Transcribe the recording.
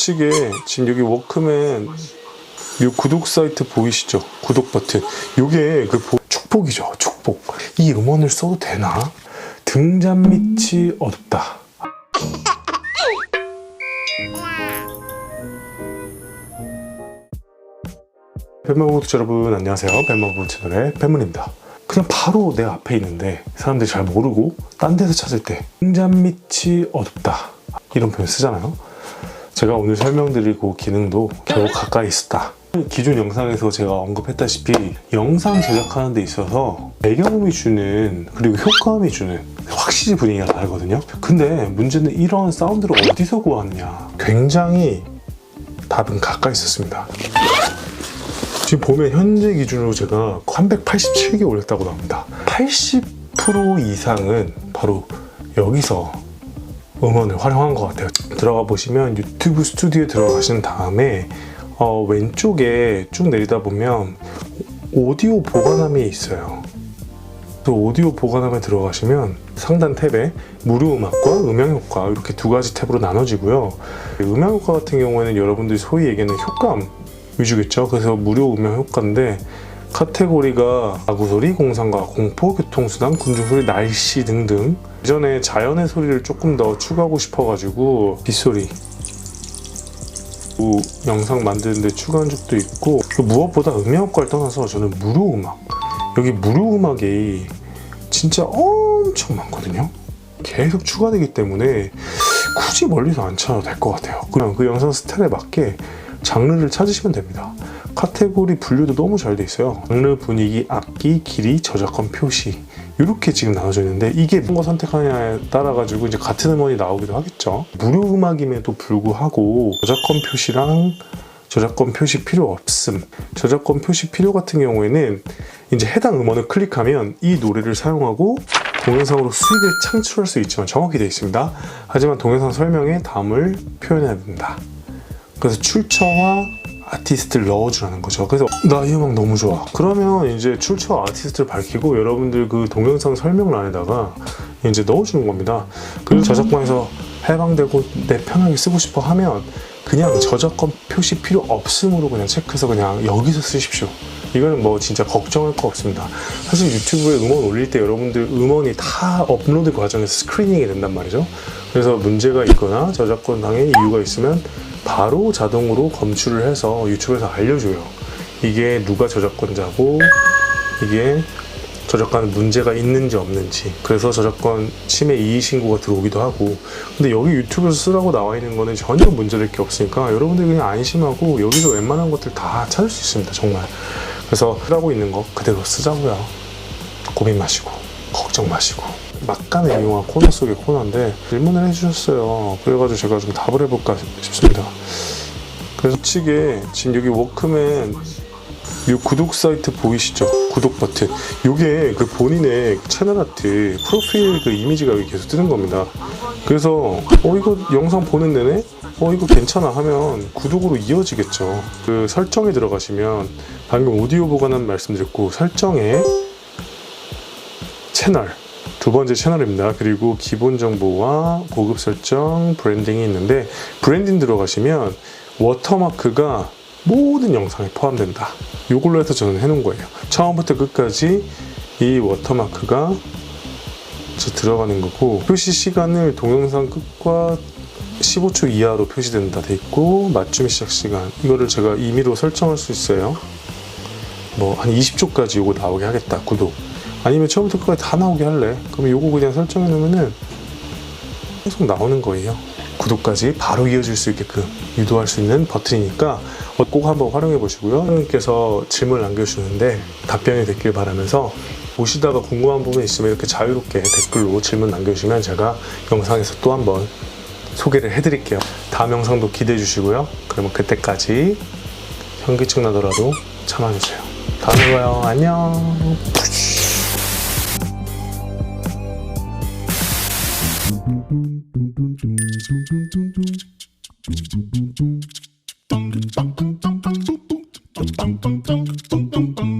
우측에 지금 여기 워크맨 요 구독 사이트 보이시죠? 구독 버튼. 요게 그 보- 축복이죠. 축복. 이 음원을 써도 되나? 등잔 밑이 어둡다. 구독자 여러분 안녕하세요. 뱀마보 채널의 뱀문입니다. 그냥 바로 내 앞에 있는데 사람들이 잘 모르고 딴 데서 찾을 때 등잔 밑이 어둡다 이런 표현 쓰잖아요. 제가 오늘 설명드리고 기능도 겨우 가까이 있었다. 기존 영상에서 제가 언급했다시피 영상 제작하는 데 있어서 배경음이 주는 그리고 효과음이 주는 확실히 분위기가 다르거든요. 근데 문제는 이런 사운드를 어디서 구하느냐. 굉장히 답은 가까이 있었습니다. 지금 보면 현재 기준으로 제가 387개 올렸다고 나옵니다. 80% 이상은 바로 여기서 음원을 활용한 것 같아요. 들어가 보시면 유튜브 스튜디오에 들어가신 다음에 어, 왼쪽에 쭉 내리다 보면 오디오 보관함이 있어요. 또 오디오 보관함에 들어가시면 상단 탭에 무료 음악과 음향 효과 이렇게 두 가지 탭으로 나눠지고요. 음향 효과 같은 경우에는 여러분들이 소위 얘기하는 효과음 위주겠죠. 그래서 무료 음향 효과인데 카테고리가 가구소리, 공상과 공포, 교통수단, 군중소리, 날씨 등등. 이전에 자연의 소리를 조금 더 추가하고 싶어가지고 빗소리. 그 영상 만드는데 추가한 적도 있고 그 무엇보다 음향 효과를 떠나서 저는 무료 음악. 여기 무료 음악이 진짜 엄청 많거든요. 계속 추가되기 때문에 굳이 멀리서 안 찾아도 될 것 같아요. 그냥 그 영상 스타일에 맞게 장르를 찾으시면 됩니다 카테고리 분류도 너무 잘 돼 있어요 장르, 분위기, 악기, 길이, 저작권, 표시 이렇게 지금 나눠져 있는데 이게 어떤 거 선택하냐에 따라 가지고 이제 같은 음원이 나오기도 하겠죠. 무료 음악임에도 불구하고 저작권 표시랑 저작권 표시 필요 없음. 저작권 표시 필요 같은 경우에는 이제 해당 음원을 클릭하면 이 노래를 사용하고 동영상으로 수익을 창출할 수 있지만 정확히 되어 있습니다. 하지만 동영상 설명에 다음을 표현해야 된다. 그래서 출처와 아티스트를 넣어주라는 거죠. 그래서 나 이 음악 너무 좋아. 그러면 이제 출처 아티스트를 밝히고 여러분들 그 동영상 설명란에다가 이제 넣어주는 겁니다. 그리고 저작권에서 해방되고 내 편하게 쓰고 싶어 하면 그냥 저작권 표시 필요 없음으로 그냥 체크해서 그냥 여기서 쓰십시오. 이거는 뭐 진짜 걱정할 거 없습니다. 사실 유튜브에 음원 올릴 때 여러분들 음원이 다 업로드 과정에서 스크리닝이 된단 말이죠. 그래서 문제가 있거나 저작권 당의 이유가 있으면 바로 자동으로 검출을 해서 유튜브에서 알려줘요. 이게 누가 저작권자고 이게 저작권 문제가 있는지 없는지. 그래서 저작권 침해 이의 신고가 들어오기도 하고. 근데 여기 유튜브에서 쓰라고 나와 있는 거는 전혀 문제될 게 없으니까 여러분들 그냥 안심하고 여기서 웬만한 것들 다 찾을 수 있습니다 정말. 그래서 쓰라고 있는 거 그대로 쓰자고요. 고민 마시고 걱정 마시고 막간의 이용한 코너 속의 코너인데 질문을 해주셨어요 그래가지고 제가 좀 답을 해볼까 싶습니다 그래서 측에 지금 여기 워크맨 이 구독 사이트 보이시죠? 구독 버튼. 요게 그 본인의 채널 아트 프로필 그 이미지가 여기 계속 뜨는 겁니다. 그래서 어 이거 영상 보는 내내 어 이거 괜찮아 하면 구독으로 이어지겠죠. 그 설정에 들어가시면 방금 오디오 보관한 말씀드렸고 설정에 채널 두 번째 채널입니다. 그리고 기본 정보와 고급 설정, 브랜딩이 있는데 브랜딩 들어가시면 워터마크가 모든 영상에 포함된다. 이걸로 해서 저는 해놓은 거예요. 처음부터 끝까지 이 워터마크가 저 들어가는 거고 표시 시간을 동영상 끝과 15초 이하로 표시된다 돼 있고 맞춤 시작 시간 이거를 제가 임의로 설정할 수 있어요. 뭐 한 20초까지 요거 나오게 하겠다 구독 아니면 처음부터 끝까지 다 나오게 할래? 그러면 요거 그냥 설정해 놓으면은 계속 나오는 거예요. 구독까지 바로 이어질 수 있게끔 유도할 수 있는 버튼이니까 꼭 한번 활용해 보시고요. 선생님께서 질문을 남겨주시는데 답변이 됐길 바라면서 보시다가 궁금한 부분 있으면 이렇게 자유롭게 댓글로 질문 남겨주시면 제가 영상에서 또 한번 소개를 해드릴게요. 다음 영상도 기대해 주시고요. 그러면 그때까지 현기증 나더라도 참아주세요. 다음에 봐요. 안녕 dum dum dum dum